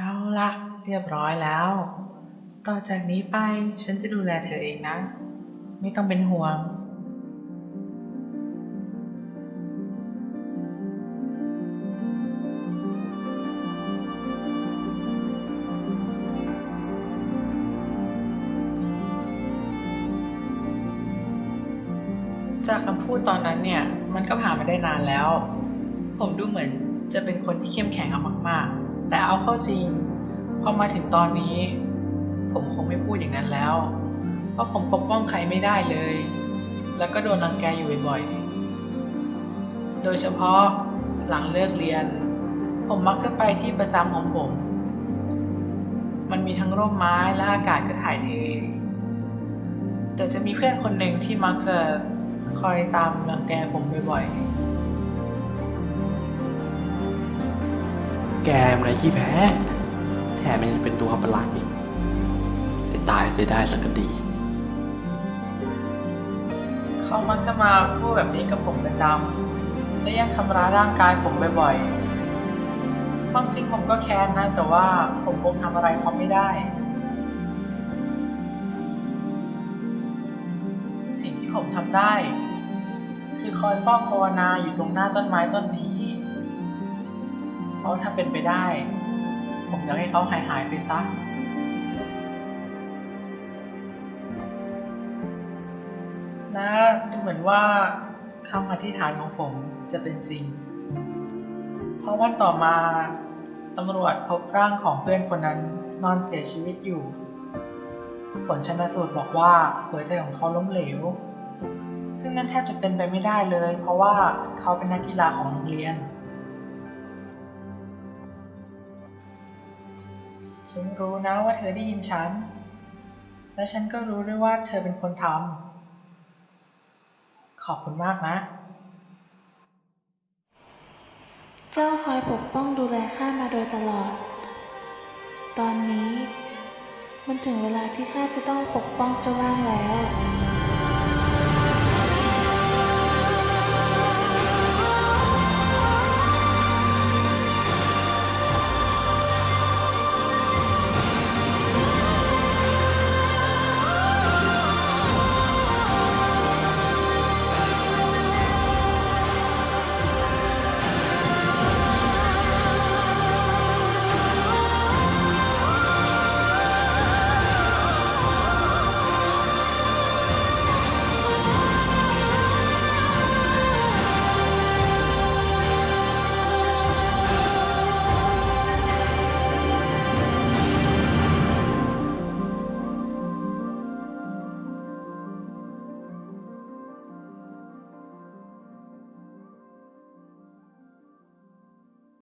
เอาละเรียบร้อยแล้ว ต่อจากนี้ไปฉันจะดูแลเธอเองนะ ไม่ต้องเป็นห่วง จากคำพูดตอนนั้นเนี่ย มันก็ผ่านมาได้นานแล้ว ผมดูเหมือน จะเป็นคนที่เข้มแข็งเอามากๆ แต่เอาเข้าจริง พอมาถึงตอนนี้ ผมคงไม่พูดอย่างนั้นแล้ว เพราะผมปกป้องใครไม่ได้เลย แล้วก็โดนรังแกอยู่บ่อยๆ โดยเฉพาะหลังเลิกเรียน ผมมักจะไปที่ประจำของผม มันมีทั้งร่มไม้และอากาศก็ถ่ายเท แต่จะมีเพื่อนคนหนึ่งที่มักจะคอยตามรังแกผมบ่อยๆ แกมันไอ้ขี้แพ้ แถมมันยังเป็นตัวประหลาดอีกได้ตายไปได้สักก็ดี เขามักจะมาพูดแบบนี้กับผมประจำและยังทำร้ายร่างกายผมบ่อยๆความจริงผมก็แค้นนะ แต่ว่าผมคงทำอะไรเขาไม่ได้ สิ่งที่ผมทำได้ คือคอยเฝ้าภาวนาอยู่ตรงหน้าต้นไม้ต้นนี้ ราะถ้าเป็นไปได้ ผมอยากให้เขาหายหายไปซะและดูเหมือนว่าคำอธิษฐานของผมจะเป็นจริง เพราะวันต่อมาตำรวจพบร่างของเพื่อนคนนั้นนอนเสียชีวิตอยู่ ผลชนสูตรบอกว่าหัวใจของเขาล้มเหลว ซึ่งนั่นแทบจะเป็นไปไม่ได้เลย เพราะว่าเขาเป็นนักกีฬาของโรงเรียน ฉันรู้นะว่าเธอได้ยินฉัน และฉันก็รู้ด้วยว่าเธอเป็นคนทำ ขอบคุณมากนะ เจ้าคอยปกป้องดูแลข้ามาโดยตลอด ตอนนี้ มันถึงเวลาที่ข้าจะต้องปกป้องเจ้าบ้างแล้ว